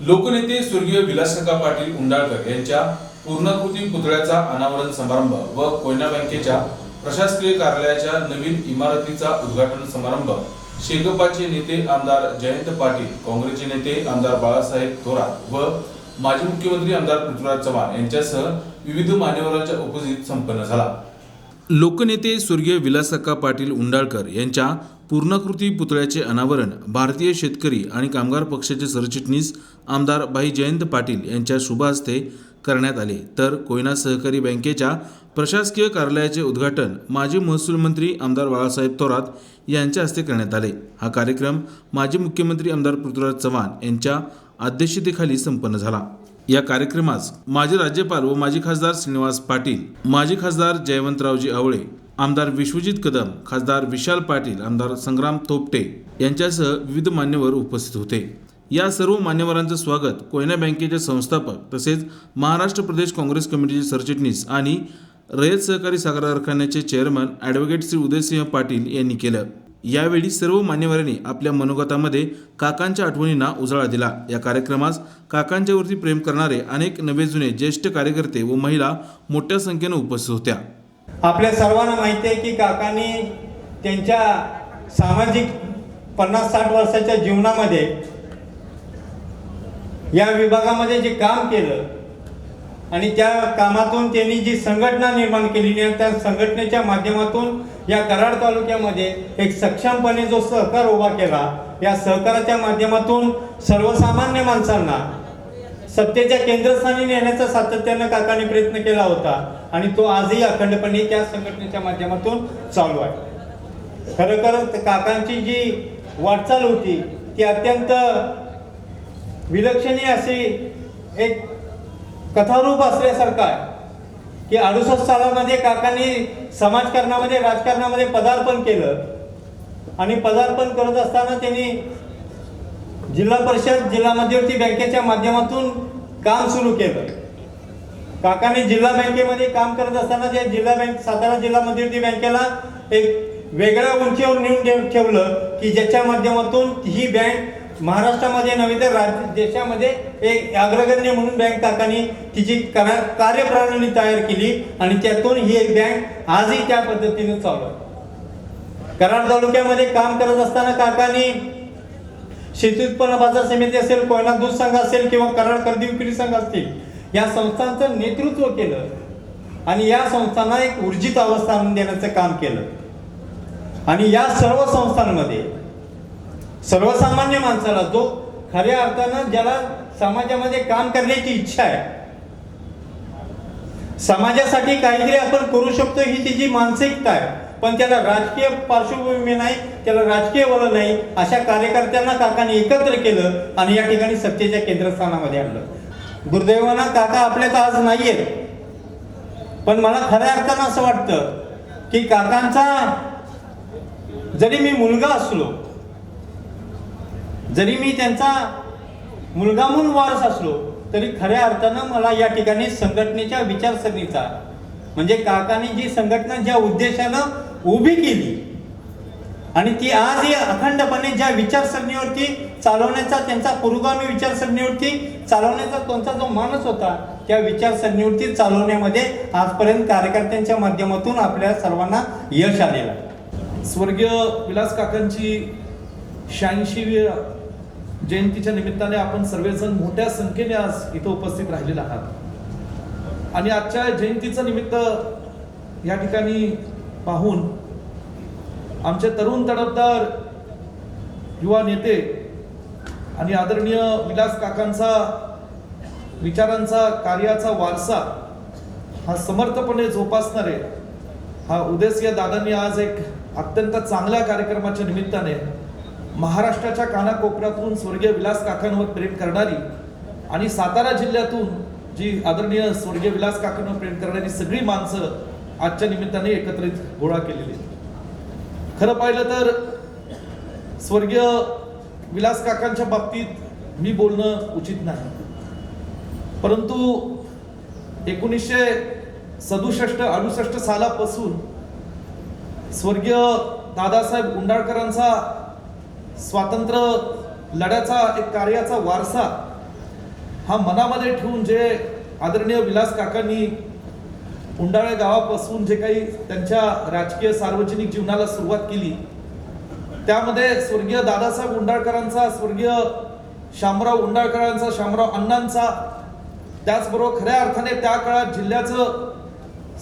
लोकनेते स्वर्गीय विलासकाका पाटील उंडाळकर यांच्या पूर्णाकृती पुतळ्याचा अनावरण समारंभ व कोयना बँकेच्या प्रशासकीय कार्यालयाच्या नवीन इमारतीचा उद्घाटन समारंभ. शेगपाचे नेते आमदार जयंत पाटील काँग्रेसचे नेते आमदार बाळासाहेब थोरात व माजी मुख्यमंत्री आमदार पृथ्वीराज चव्हाण यांच्यासह विविध मान्यवरांच्या उपस्थितीत संपन्न झाला. लोकनेते स्वर्गीय विलासकाका पाटील उंडाळकर यांच्या पूर्णाकृती पुतळ्याचे अनावरण भारतीय शेतकरी आणि कामगार पक्षाचे सरचिटणीस आमदार भाई जयंत पाटील यांच्या शुभ हस्ते करण्यात आले. तर कोयना सहकारी बँकेच्या प्रशासकीय कार्यालयाचे उद्घाटन माजी महसूल मंत्री आमदार बाळासाहेब थोरात यांच्या हस्ते करण्यात आले. हा कार्यक्रम माजी मुख्यमंत्री आमदार पृथ्वीराज चव्हाण यांच्या अध्यक्षतेखाली संपन्न झाला. या कार्यक्रमास माजी राज्यपाल व माजी खासदार श्रीनिवास पाटील माजी खासदार जयवंतरावजी आवळे आमदार विश्वजित कदम खासदार विशाल पाटील आमदार संग्राम थोपटे यांच्यासह विविध मान्यवर उपस्थित होते. या सर्व मान्यवरांचं स्वागत कोयना बँकेचे संस्थापक तसेच महाराष्ट्र प्रदेश काँग्रेस कमिटीचे सरचिटणीस आणि रयत सहकारी साखर कारखान्याचे चेअरमन ॲडव्होकेट श्री उदयसिंह पाटील यांनी केलं. यावेळी सर्व मान्यवरांनी आपल्या मनोगतामध्ये काकांच्या आठवणींना उजाळा दिला. या कार्यक्रमास काकांच्यावरती प्रेम करणारे अनेक नवे जुने ज्येष्ठ कार्यकर्ते व महिला मोठ्या संख्येनं उपस्थित होत्या. आपल्या सर्वांना माहिती आहे की काकांनी त्यांच्या सामाजिक पन्नास साठ वर्षाच्या जीवनामध्ये या विभागामध्ये जे काम केलं आणि त्या कामातून त्यांनी जी संघटना निर्माण केलेली आहे त्या संघटनेच्या माध्यमातून या कराड तालुक्यामध्ये एक सक्षमपणे जो सहकार उभा केला या सहकाराच्या माध्यमातून सर्वसामान्य माणसांना सत्तेच्या केंद्रस्थानी नेण्याचा सातत्यानं काकाने प्रयत्न केला होता आणि तो आजही अखंडपणे त्या संघटनेच्या माध्यमातून चालू आहे. खरं खरं काकांची जी वाटचाल होती ती अत्यंत विलक्षणीय अशी एक कथारूप असल्यासारखं आहे की अडुसष्ट सालामध्ये काकांनी समाजकारणामध्ये राजकारणामध्ये पदार्पण केलं आणि पदार्पण करत असताना त्यांनी जिल्हा परिषद जिल्हा मध्यवर्ती बँकेच्या माध्यमातून काम सुरू केलं. काकांनी जिल्हा बँकेमध्ये काम करत असताना त्या जिल्हा बँक सातारा जिल्हा मध्यवर्ती बँकेला एक वेगळ्या उंचीवर नेऊन ठेवलं की ज्याच्या माध्यमातून ही बँक महाराष्ट्रामध्ये नव्हे तर राज्य देशामध्ये एक अग्रगण्य म्हणून बँक काकाने तिची करा- कार्यप्रणाली तयार केली आणि त्यातून ही एक बँक आजही त्या पद्धतीने चालू आहे. कराड तालुक्यामध्ये काम करत असताना काकांनी शेती उत्पन्न बाजार समिती असेल कोयना दूध संघ असेल किंवा कराड खरेदी विक्री संघ असतील या संस्थांचं नेतृत्व केलं आणि या संस्थांना एक ऊर्जित अवस्था आणून देण्याचं काम केलं. आणि या सर्व संस्थांमध्ये सर्वसामान्य माणसाला जो खऱ्या अर्थानं ज्याला समाजामध्ये काम करण्याची इच्छा आहे. समाजासाठी काहीतरी आपण करू शकतो ही तिची मानसिकता आहे. पण त्याला राजकीय पार्श्वभूमी नाही त्याला राजकीय वळ नाही अशा कार्यकर्त्यांना काकाने एकत्र केलं आणि या ठिकाणी सत्तेच्या केंद्रस्थानामध्ये आणलं. दुर्दैवानं काका आपल्यात आज नाहीयेत पण मला खऱ्या अर्थानं असं वाटतं की काकांचा जरी मी मुलगा असलो जरी मी त्यांचा मुलगा म्हणून वारस असलो तरी खऱ्या अर्थानं मला या ठिकाणी संघटनेच्या विचारसरणीचा म्हणजे काकाने जी संघटना ज्या उद्देशानं उभी केली आणि ती आजही अखंडपणे ज्या विचारसरणीवरती चालवण्याचा त्यांचा पुरोगामी विचारसरणीवरती चालवण्याचा त्यांचा जो मानस होता त्या विचारसरणीवरती चालवण्यामध्ये आजपर्यंत कार्यकर्त्यांच्या माध्यमातून आपल्या सर्वांना यश आलेलं स्वर्गीय विलास काकांची शहाऐंशी जयंतीच्या निमित्ताने आपण सर्वजण मोठ्या संख्येने आज इथं उपस्थित राहिलेले आहात. आणि आजच्या जयंतीचं निमित्त या ठिकाणी पाहून आमचे तरुण तडफदार युवा नेते आणि आदरणीय विलास काकांचा विचारांचा कार्याचा वारसा हा समर्थपणे जोपासणारे हा उदयसिंह दादांनी आज एक अत्यंत चांगल्या कार्यक्रमाच्या निमित्ताने महाराष्ट्राच्या कानाकोपऱ्यातून स्वर्गीय विलास काकांवर प्रेम करणारी आणि सातारा जिल्ह्यातून जी आदरणीय स्वर्गीय विलास काकांवर प्रेम करणारी सगळी माणसं आजच्या निमित्ताने एकत्रित गोळा केलेली आहेत. खरं पाहिलं तर स्वर्गीय विलास काकांच्या बाबतीत मी बोलणं उचित नाही परंतु एकोणीसशे सदुसष्ट अडुसष्ट सालापासून स्वर्गीय दादासाहेब उंडाळकरांचा स्वातंत्र्य लढ्याचा एक कार्याचा वारसा हा मनामध्ये ठेवून जे आदरणीय विलास काकांनी उंडाळे गावापासून जे काही त्यांच्या राजकीय सार्वजनिक जीवनाला सुरुवात केली त्यामध्ये स्वर्गीय दादासाहेब उंडाळकरांचा स्वर्गीय शामराव उंडाळकरांचा शामराव अण्णांचा त्याचबरोबर खऱ्या अर्थाने त्या काळात जिल्ह्याचं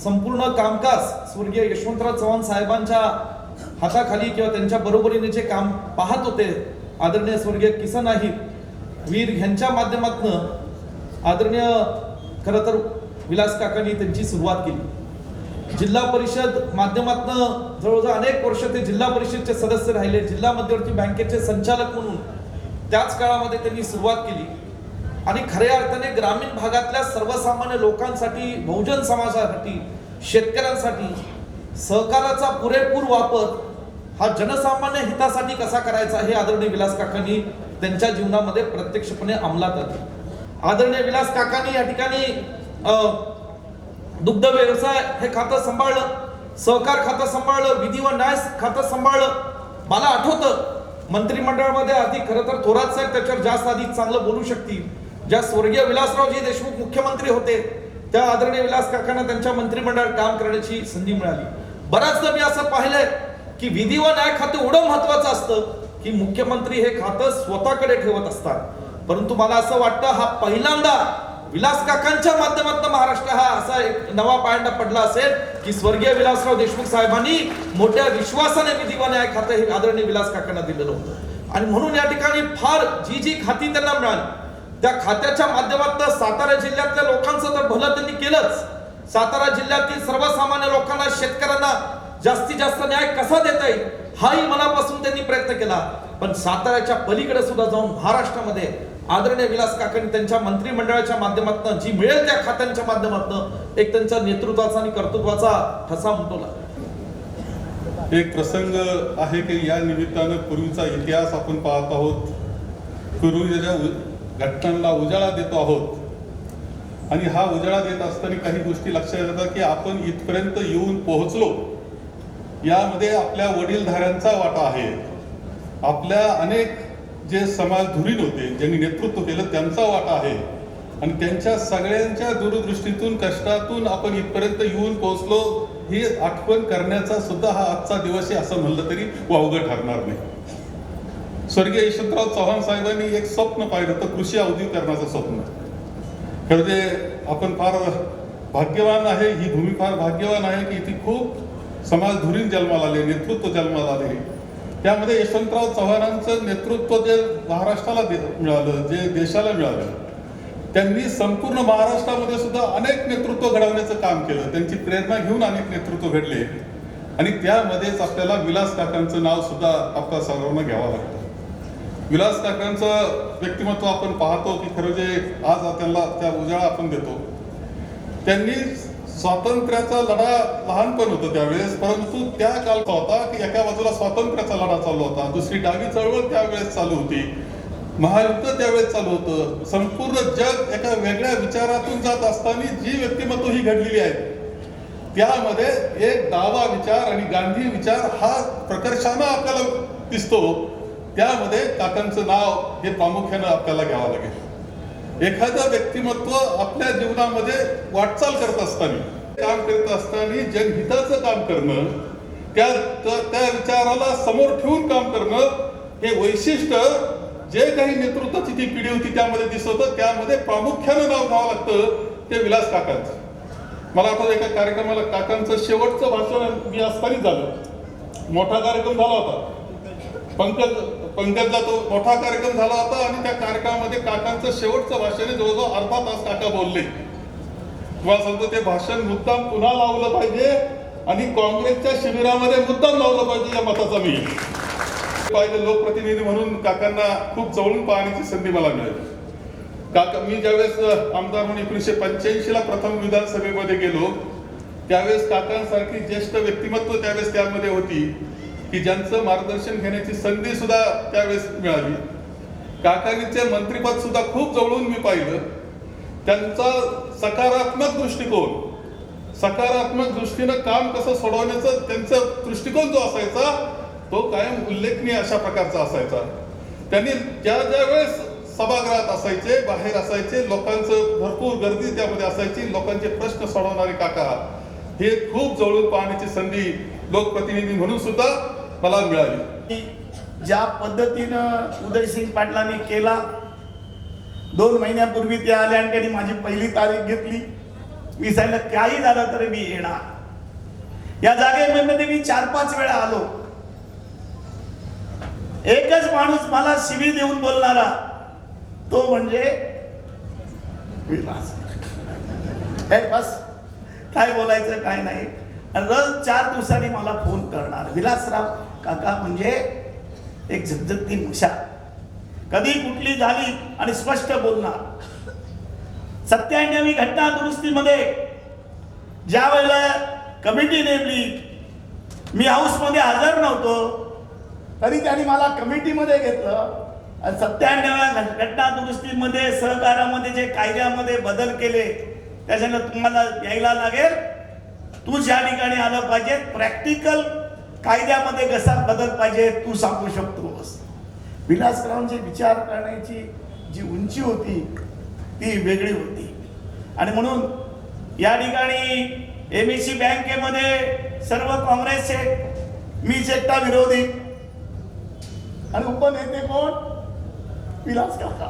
संपूर्ण कामकाज स्वर्गीय यशवंतराव चव्हाण साहेबांच्या हाताखाली किंवा त्यांच्या बरोबरीने जे काम पाहत होते आदरणीय स्वर्गीय किसन आहिर वीर ह्यांच्या माध्यमातून आदरणीय खरं तर विलास काकांनी त्यांची सुरुवात केली. जिल्हा परिषद माध्यमातून जवळजवळ अनेक वर्ष ते जिल्हा परिषदचे सदस्य राहिले जिल्हा मध्यवर्ती बँकेचे संचालक म्हणून त्याच काळामध्ये त्यांनी सुरुवात केली. आणि खऱ्या अर्थाने ग्रामीण भागातल्या सर्वसामान्य लोकांसाठी बहुजन समाजासाठी शेतकऱ्यांसाठी सहकाराचा पुरेपूर वापर हा जनसामान्य हितासाठी कसा करायचा हे आदरणीय विलास काकांनी त्यांच्या जीवनामध्ये प्रत्यक्षपणे अंमलात आणलं. आदरणीय विलास काकांनी या ठिकाणी दुग्ध व्यवसाय हे खातं सांभाळलं सहकार खातं सांभाळलं विधी व न्याय खातं सांभाळलं. मला आठवतं मंत्रिमंडळामध्ये आधी खरं तर थोरात साहेब त्याच्यावर जास्त आधी चांगलं बोलू शकतील. ज्या स्वर्गीय विलासरावजी देशमुख मुख्यमंत्री होते त्या आदरणीय विलास काकांना त्यांच्या मंत्रिमंडळात काम करण्याची संधी मिळाली. बऱ्याचदा मी असं पाहिलंय की विधी व न्याय खातं एवढं महत्वाचं असतं की मुख्यमंत्री हे खातं स्वतःकडे ठेवत असतात. परंतु मला असं वाटतं हा पहिल्यांदा विलास काकांच्या माध्यमातून महाराष्ट्र हा असा एक नवा पायंडा पडला असेल की स्वर्गीय विलासराव देशमुख साहेबांनी मोठ्या विश्वासाने विधी व न्याय खातं हे आदरणीय विलास काकांना दिलेलं होतं आणि म्हणून या ठिकाणी फार जी जी खाती त्यांना मिळाली. त्या खात्याच्या माध्यमातून सातारा जिल्ह्यातल्या लोकांचं तर भलं त्यांनी केलंच. सातारा जिल्ह्यातील सर्वसामान्य लोकांना शेतकऱ्यांना जास्तीत जास्त न्याय कसा देता येईल हाही मनापासून त्यांनी प्रयत्न केला. पण साताऱ्याच्या पलीकडे सुद्धा जाऊन महाराष्ट्रामध्ये आदरणीय विलास काकांनी त्यांच्या मंत्रिमंडळाच्या माध्यमातून जी मिळेल त्या खात्यांच्या माध्यमातून एक त्यांच्या नेतृत्वाचा आणि कर्तृत्वाचा ठसा उमटवला. एक प्रसंग आहे की या निमित्तानं पूर्वीचा इतिहास आपण पाहत आहोत. पूर्वीच्या घटनांना उजाळा देतो आहोत आणि हा उजाळा देत असताना काही गोष्टी लक्षात येतात की आपण इथपर्यंत येऊन पोहोचलो. यामध्ये आपल्या वडीलधाऱ्यांचा वाटा आहे. आपल्या अनेक जे समाज धुरीण होते ज्यांनी नेतृत्व केलं त्यांचा वाटा आहे. आणि त्यांच्या सगळ्यांच्या दूरदृष्टीतून कष्टातून आपण इथपर्यंत येऊन पोहोचलो ही आठवण करण्याचा सुद्धा हा आजचा दिवस आहे असं म्हणलं तरी वावगं ठरणार नाही. स्वर्गीय यशवंतराव चव्हाण साहेबांनी एक स्वप्न पाहिलं होतं कृषी औद्योगिकरणाचं स्वप्न. खरं ते आपण फार भाग्यवान आहे ही भूमी फार भाग्यवान आहे की इथे खूप समाज धुरीण जन्माला आले नेतृत्व जन्माला आले. त्यामध्ये यशवंतराव चव्हाणांचं नेतृत्व जे महाराष्ट्राला मिळालं जे देशाला मिळालं त्यांनी संपूर्ण महाराष्ट्रामध्ये सुद्धा अनेक नेतृत्व घडवण्याचं काम केलं. त्यांची प्रेरणा घेऊन अनेक नेतृत्व घडले. आणि त्यामध्येच आपल्याला विलास काकांचं नाव सुद्धा आपल्या सर्वांना घ्यावं लागतं. विलास काकांचं व्यक्तिमत्व आपण पाहतो की खरं जे आज त्यांना त्या उजाळा आपण देतो. त्यांनी स्वातंत्र्याचा लढा लहानपण होतं त्यावेळेस परंतु त्या काल होता की एका बाजूला स्वातंत्र्याचा लढा चालू होता दुसरी डावी चळवळ त्यावेळेस चालू होती. महायुद्ध त्यावेळेस चालू होतं. संपूर्ण जग एका वेगळ्या विचारातून जात असताना जी व्यक्तिमत्व ही घडलेली आहेत त्यामध्ये एक डावा विचार आणि गांधी विचार हा प्रकर्षानं आपल्याला दिसतो. त्यामध्ये काकांचं नाव हे प्रामुख्यानं आपल्याला घ्यावं लागेल. एखादं व्यक्तिमत्व आपल्या जीवनामध्ये वाटचाल करत असताना काम करत असताना जनहिताचं काम करणं त्या त्या- विचाराला समोर ठेवून काम करणं हे वैशिष्ट्य जे काही नेतृत्वाची ती पिढी होती त्यामध्ये दिसत होतं त्यामध्ये प्रामुख्यानं नाव घ्यावं लागतं ते विलास काकांचं. मला आता एका कार्यक्रमाला काकांचं शेवटचं भाषण मी असतानाच झालं. मोठा कार्यक्रम झाला होता. पंकज पंकजला तो मोठा कार्यक्रम झाला होता आणि त्या कार्यक्रमामध्ये काकांचं शेवटचं भाषण जवळजवळ अर्धा तास काका बोलले. तुम्हाला सांगतो ते भाषण मुद्दाम पुन्हा लावलं पाहिजे आणि काँग्रेसच्या शिबिरामध्ये मुद्दाम लावलं पाहिजे या मताचा मी. पाहिजे लोकप्रतिनिधी म्हणून काकांना खूप जवळून पाहण्याची संधी मला मिळाली. काका मी ज्यावेळेस आमदार म्हणून एकोणीसशे पंच्याऐंशी ला प्रथम विधानसभेमध्ये गेलो त्यावेळेस काकांसारखी ज्येष्ठ व्यक्तिमत्व त्यावेळेस त्यामध्ये होती. की ज्यांचं मार्गदर्शन घेण्याची संधी सुद्धा त्यावेळेस मिळाली. काकांचे मंत्रीपद सुद्धा खूप जवळून मी पाहिलं. त्यांचा सकारात्मक दृष्टिकोन सकारात्मक दृष्टीनं काम कसं सोडवण्याचं त्यांचा दृष्टिकोन जो असायचा तो कायम उल्लेखनीय अशा प्रकारचा असायचा. त्यांनी ज्या ज्या वेळेस सभागृहात असायचे बाहेर असायचे लोकांचं भरपूर गर्दी त्यामध्ये असायची लोकांचे प्रश्न सोडवणारे काका हे खूप जवळून पाहण्याची संधी लोकप्रतिनिधी म्हणून सुद्धा मला मिळाली. की ज्या पद्धतीनं उदयसिंग पाटलांनी केला दोन महिन्यापूर्वी ते आले आणि त्यांनी माझी पहिली तारीख घेतली. मी सांगितलं काही झालं तरी मी येणार. या जागेमध्ये मी चार पाच वेळा आलो. एकच माणूस मला शिवी देऊन बोलणारा तो म्हणजे विलास. बस काय बोलायचं काय नाही. आणि रोज चार दिवसांनी मला फोन करणार विलासराव. काका म्हणजे एक झगझगती मुशा. कधी कुठली झाली आणि स्पष्ट बोलणार. सत्त्याण्णवी घटना दुरुस्तीमध्ये. ज्या वेळेला कमिटी नेमली मी हाऊसमध्ये हजर नव्हतो तरी त्यांनी मला कमिटीमध्ये घेतलं. आणि सत्त्याण्णव्या घटना दुरुस्तीमध्ये सहकारामध्ये जे कायद्यामध्ये बदल केले त्याच्यानं तुम्हाला यायला लागेल. तू ज्या ठिकाणी आलं पाहिजे. प्रॅक्टिकल कायद्यामध्ये कसा बदल पाहिजे तू सांगू शकतोस विलासरावांचे विचार करण्याची जी उंची होती ती वेगळी होती. आणि म्हणून या ठिकाणी एम सी बँकेमध्ये सर्व काँग्रेसचे मीच एकटा विरोधी. आणि उपनेते कोण? विलास काका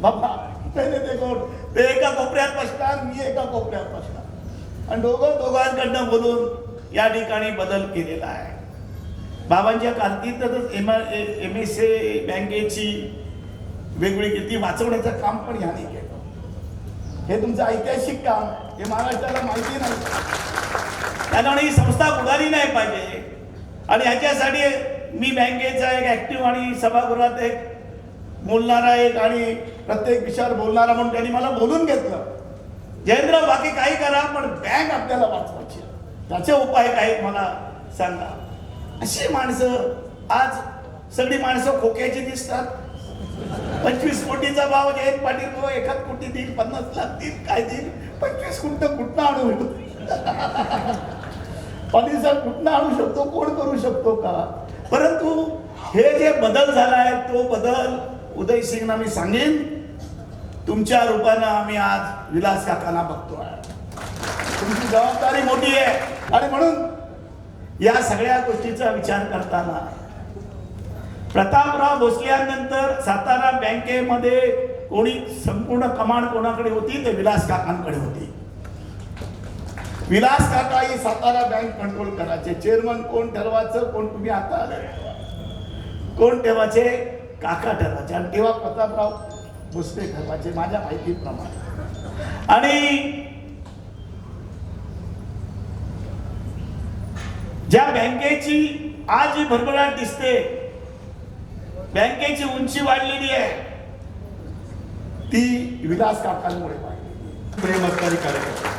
बाबा उपनेते कोण? ते एका कोपऱ्यात बसणार मी एका कोपऱ्यात बसणार. आणि दोघं दोघांकडनं बोलून या ठिकाणी बदल केलेला आहे. बाबांच्या कारकिर्दीतच एम एम एस ए बँकेची वेगवेगळी ती वाचवण्याचं काम पण ह्याने केलं. हे तुमचं ऐतिहासिक काम हे महाराष्ट्राला माहिती नाही. त्यामुळे ही संस्था बुडाली नाही पाहिजे. आणि ह्याच्यासाठी मी बँकेचा एक ऍक्टिव्ह आणि सभागृहात एक बोलणारा एक आणि प्रत्येक विषयावर बोलणारा म्हणून त्यांनी मला बोलून घेतलं. जयेंद्र बाकी काही करा पण बँक आपल्याला वाचवायची त्याचे उपाय काय मला सांगा? अशी माणसं आज सगळी माणसं खोक्याची दिसतात. पंचवीस कोटीचा भाव जयंत पाटील भाऊ एखाद कोटी देईल पन्नास लाख देईल काय देईल? पंचवीस कुंट कुठनं आणू? पॉलिसा कुठनं आणू शकतो? कोण करू शकतो का? परंतु हे जे बदल झाला आहे तो बदल उदय सिंगना मी सांगेन. तुमच्या रूपानं आम्ही आज विलास काकांना बघतो आहे तुमची जबाबदारी मोठी आहे. आणि म्हणून या सगळ्या गोष्टीचा विचार करताना प्रतापराव भोसल्यानंतर सातारा बँकेमध्ये कोणी संपूर्ण कमांड कोणाकडे होती? ते विलास काकांकडे होती. विलास काका ही सातारा बँक कंट्रोल करायचे. चेअरमन कोण ठरवायचं? कोण तुम्ही आता आले? कोण ठेवायचे? काका ठरवायचे. आणि तेव्हा प्रतापराव भोसले ठरवायचे माझ्या माहितीप्रमाणे. आणि ज्या बँकेची आज जी भरभराट दिसते बँकेची उंची वाढलेली आहे. ती विलास काकांमुळे प्रेम असणारी कार्यकर्ते.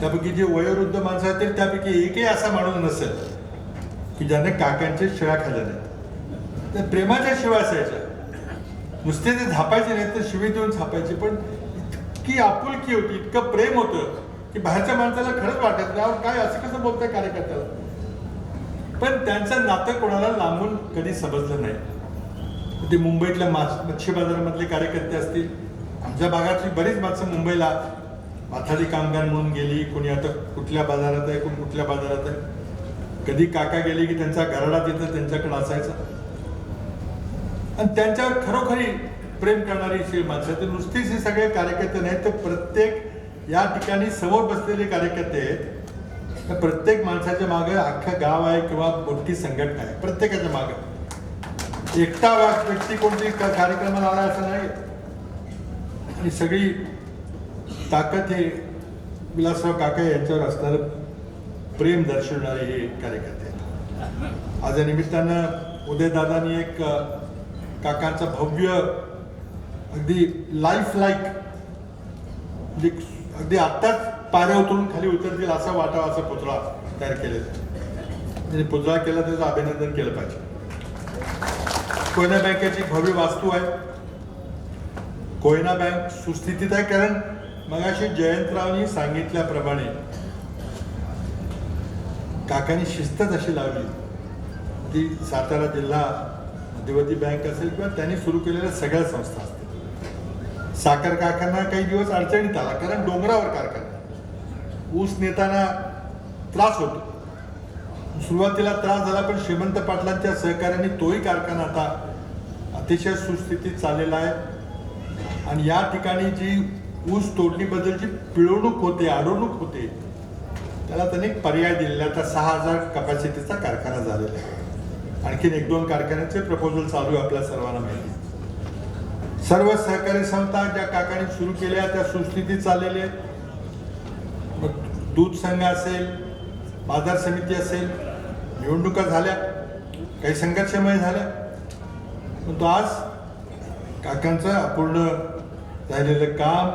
त्यापैकी जे वयोवृद्ध माणसं आहेत तर त्यापैकी एकही असा माणूस नसेल की ज्याने काकांच्या शिळा खाल्ल्या नाहीत. त्या प्रेमाच्या शिवा असायच्या. नुसते ते झापायचे नाहीत तर शिवी देऊन झापायचे. पण इतकी आपुलकी होती इतकं प्रेम होतं. की बाहेरच्या माणसाला खरंच वाटत नाही. "अहो, काय असं कसं बोलतंय कार्यकर्त्याला? पण त्यांचं नातं कोणाला लांबून कधी समजलं नाही. ते मुंबईतल्या माछ मच्छी बाजारामधले कार्यकर्ते असतील. आमच्या भागातली बरीच माणसं मुंबईला माथाडी कामगार म्हणून गेली. कोणी आता कुठल्या बाजारात आहे कोण कुठल्या बाजारात आहे. कधी काका गेले की त्यांचा घराडा तिथं त्यांच्याकडे असायचा. आणि त्यांच्यावर खरोखरी प्रेम करणारी अशी माणसं तर नुसतीच हे सगळे कार्यकर्ते नाहीत तर प्रत्येक या ठिकाणी समोर बसलेले कार्यकर्ते आहेत. तर प्रत्येक माणसाच्या मागे अख्खं गाव आहे किंवा मोठी संघटना आहे. प्रत्येकाच्या मागे. एकटा व्यक्ती कोणती कार्यक्रमाला आला असं नाही. आणि सगळी ताकद हे विलासराव काका यांच्यावर असणारं प्रेम दर्शवणारे हे कार्यकर्ते आहेत. आज या निमित्तानं उदयदादांनी एक काकांचं काकांचा भव्य अगदी लाईफ लाईक म्हणजे अगदी आत्ताच पाऱ्या उतरून खाली उतरतील असा वाटावा असा पुतळा तयार केलेला. म्हणजे पुतळा केला त्याचं अभिनंदन केलं पाहिजे. कोयना बँकेची भव्य वास्तू आहे. कोयना बँक सुस्थितीत आहे कारण मगाशी जयंतरावनी सांगितल्याप्रमाणे काकांनी शिस्तच अशी लावली. ती सातारा जिल्हा मध्यवर्ती बँक असेल किंवा त्यांनी सुरू केलेल्या सगळ्या संस्था असतील. साखर कारखाना काही दिवस अडचणीत आला कारण डोंगरावर कारखाना. ऊस नेताना त्रास होतो. सुरुवातीला त्रास झाला पण श्रीमंत पाटलांच्या सहकार्याने तोही कारखाना आता अतिशय सुस्थितीत चाललेला आहे. आणि या ठिकाणी जी ऊस तोडणीबद्दल जी पिळवणूक होते अडवणूक होते त्याला त्यांनी पर्याय दिलेला आहे. आता सहा हजार कपॅसिटीचा कारखाना झालेला आहे. आणखीन एक दोन कारखान्याचे प्रपोजल चालू आहे आपल्या सर्वांना माहिती. सर्व सहकारी संस्था ज्या काकाने सुरू केल्या त्या सुस्थितीत चाललेल्या आहेत. मग दूध संघ असेल बाजार समिती असेल निवडणुका झाल्या काही संघर्षमय झाल्या. परंतु आज काकांचं अपूर्ण राहिलेलं काम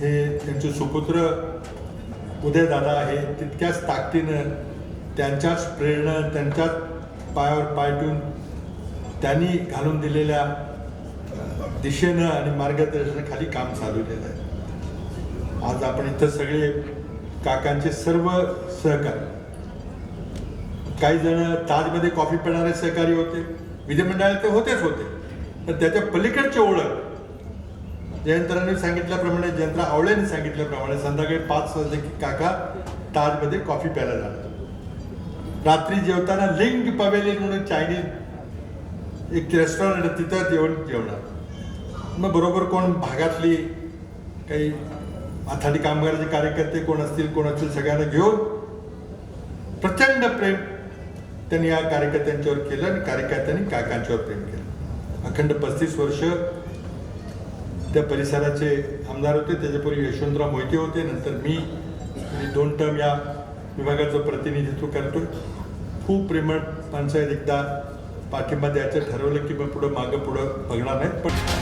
हे त्यांचे सुपुत्र उदयदादा हे तितक्याच ताकदीनं त्यांच्याच प्रेरणा त्यांच्याच पायावर पाय ठेवून त्यांनी घालून दिलेल्या दिशेनं आणि मार्गदर्शनाखाली काम चालवलेलं आहे. आज आपण इथं सगळे काकांचे सर्व सहकारी काही जण ताजमध्ये कॉफी पिणारे सहकारी होते विधिमंडळात ते होतेच होते तर त्याच्या पलीकडची ओळख जयंतरांनी सांगितल्याप्रमाणे जयंतरा आवळेने सांगितल्याप्रमाणे संध्याकाळी पाच वाजले की काका ताजमध्ये कॉफी प्यायला जाणार रात्री जेवताना लिंग पवेली म्हणून चायनीज एक रेस्टॉरंट आहे, तिथं जेवण जेवणार. मग बरोबर कोण भागातली काही आथाडी कामगाराचे कार्यकर्ते कोण असतील कोण असतील सगळ्यांना घेऊन प्रचंड प्रेम त्यांनी या कार्यकर्त्यांच्यावर केलं आणि कार्यकर्त्यांनी काकांच्यावर प्रेम केलं. अखंड पस्तीस वर्ष त्या परिसराचे आमदार होते त्याच्यापूर्वी यशवंतराव मोहिते होते नंतर मी आणि दोन टर्म या विभागाचं प्रतिनिधित्व करतो खूप प्रेमळ माणसं एकदा पाठिंबा द्यायचं ठरवलं की मग पुढं मागं पुढं बघणार नाहीत पण